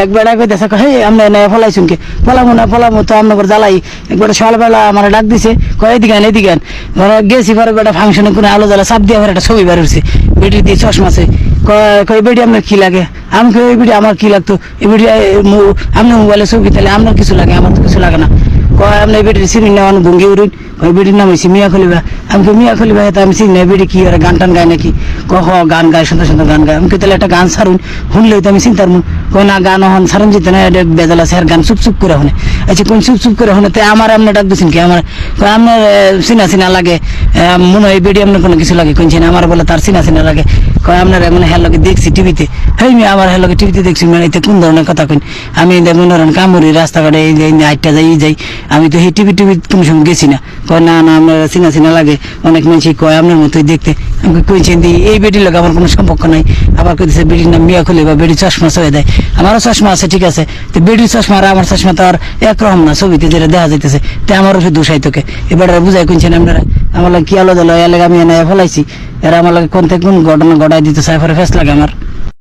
এক বেড়া কইতেছে হে আমরা এনে ফলাইছুন কে? ফলামু না, ফলামু তো আপনার জ্বালাই। একবার সকালবেলা আমার ডাক দিছে, কয়, এদিকে আন এদিকে আন। গেছি পরে বেটা ফাংশনে কোনো আলো জ্বালা, চাপ দিয়ে আমার একটা ছবি বের হচ্ছে বেটি দিয়ে চশমা আছে। কয় কয় বেটি আপনার কি লাগে? আমি এই বেটি আমার কি লাগতো? এই বেটি আপনি মোবাইলে ছবি, তাহলে আপনার কিছু লাগে, আমার তো কিছু লাগে না। কয় আপনি এই বেটির চিনি না ভঙ্গি উড়িন। ওই নাম হয়েছে মিয়া খলিবা আমি মিয়া খলিবা এটা আমি চিনি না কি? ওরা গান টান গায় নাকি? কহ গান গায় সুন্দর সুন্দর গান গায়। আমি তাহলে একটা গান সারুন শুনলেই তো আমি চিন্তার মন কই না, গান হন সারুন যেতে না বেজাল আছে, আর গান চুপ করে শুনে। আচ্ছা কোন চুপ করে শুনে তাই আমার আপনি ডাক কি? আমার আপনার চিনা চিনা লাগে। মনে হয় বেটি আপনার কোনো কিছু লাগে। কোনছেন আমার বলে তার চিনা চিনা লাগে। কয়, আপনার মানে হ্যাঁ লগে দেখছি টিভিতে। হেই আমি আমার হ্যাঁ লগে টিভিতে দেখছি মানে এতে কোন ধরনের কথা কইন? আমি মনে করেন কামড়ি রাস্তাঘাটে এই যে হাইটটা যাই যাই। আমি তো এই টিভি টিভি কোনো সময় গেছি না। কয় না না চিনা চিনা লাগে। অনেক মানুষ কয় আপনার মতোই দেখতে। আমি কই, কইছেন দি এই বেটির লোক আমার কোনো সম্পর্ক নাই। আবার কইতেছে বেটির নাম মিয়া খুলে বা বেটি চশমা সয়ে দেয়। আমারও চশমা আছে ঠিক আছে। তো বেটির চশমা আর আমার চশমা তো আর একরকম না ছবিতে যেটা দেখা যাইতেছে। তো আমারও সে দোষাই তোকে। এবার বুঝাই কোনছেন আপনারা আমার কি আলো এর লাগে আমি এনে ফলাইছি। এরা আমার লাগে কোন থেকে কোন ঘটনা ঘটাই দিতে চাই পরে ফেস লাগে আমার।